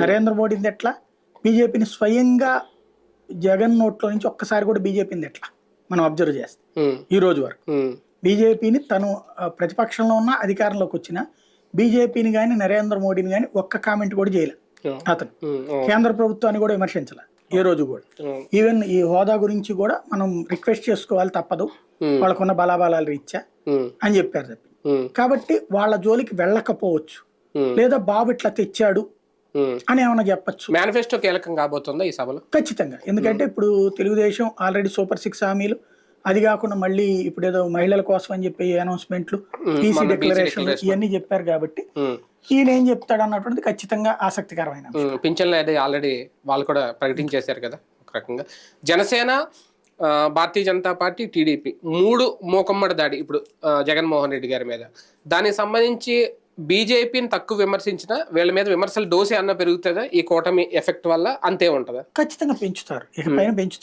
నరేంద్ర మోడీది ఎట్లా? బీజేపీని స్వయంగా జగన్ నోట్లో నుంచి ఒక్కసారి కూడా బీజేపీని ఎట్లా? మనం అబ్జర్వ్ చేస్తాం. ఈ రోజు వరకు. బీజేపీని తను ప్రతిపక్షంలో ఉన్న అధికారంలోకి వచ్చిన బీజేపీని కానీ నరేంద్ర మోడీని కానీ ఒక్క కామెంట్ కూడా చేయలే. అతను. కేంద్ర ప్రభుత్వాన్ని కూడా విమర్శించాల ఏ రోజు కూడా. ఈవెన్ ఈ హోదా గురించి కూడా మనం రిక్వెస్ట్ చేసుకోవాలి తప్పదు. వాళ్ళకున్న బలాబలాల రీత్యా అని చెప్పారు తప్పి కాబట్టి వాళ్ళ జోలికి వెళ్ళకపోవచ్చు. లేదా బాబు ఇట్లా తెచ్చాడు. అని ఏమైనా చెప్పచ్చు? మేనిఫెస్టో కీలకం కాబోతుందా ఈ సభలో? ఖచ్చితంగా. ఎందుకంటే ఇప్పుడు తెలుగుదేశం ఆల్రెడీ సూపర్ సిక్స్ హామీలు. అది కాకుండా మళ్ళీ ఇప్పుడు ఏదో మహిళల కోసం అని చెప్పి అనౌన్స్మెంట్లు పీసీ డిక్లరేషన్. ఇవన్నీ చెప్పారు కాబట్టి ఉమ్, ఈయన ఏం చెప్తాడు అన్నటువంటిది ఖచ్చితంగా ఆసక్తికరమైన పింఛన్లు అది ఆల్రెడీ వాళ్ళు కూడా ప్రకటించేశారు కదా ఒక రకంగా. జనసేన భారతీయ జనతా పార్టీ టీడీపీ మూడు మూకమ్మడి దాడి ఇప్పుడు జగన్మోహన్ రెడ్డి గారి మీద. దానికి సంబంధించి బీజేపీని తక్కువ విమర్శించిన వీళ్ళ మీద విమర్శలు డోసే అన్న పెరుగుతుందా? ఈ కూటమి ఎఫెక్ట్ వల్ల అంతే ఉంటుందా? ఖచ్చితంగా పెంచుతారు. పెంచుతారు.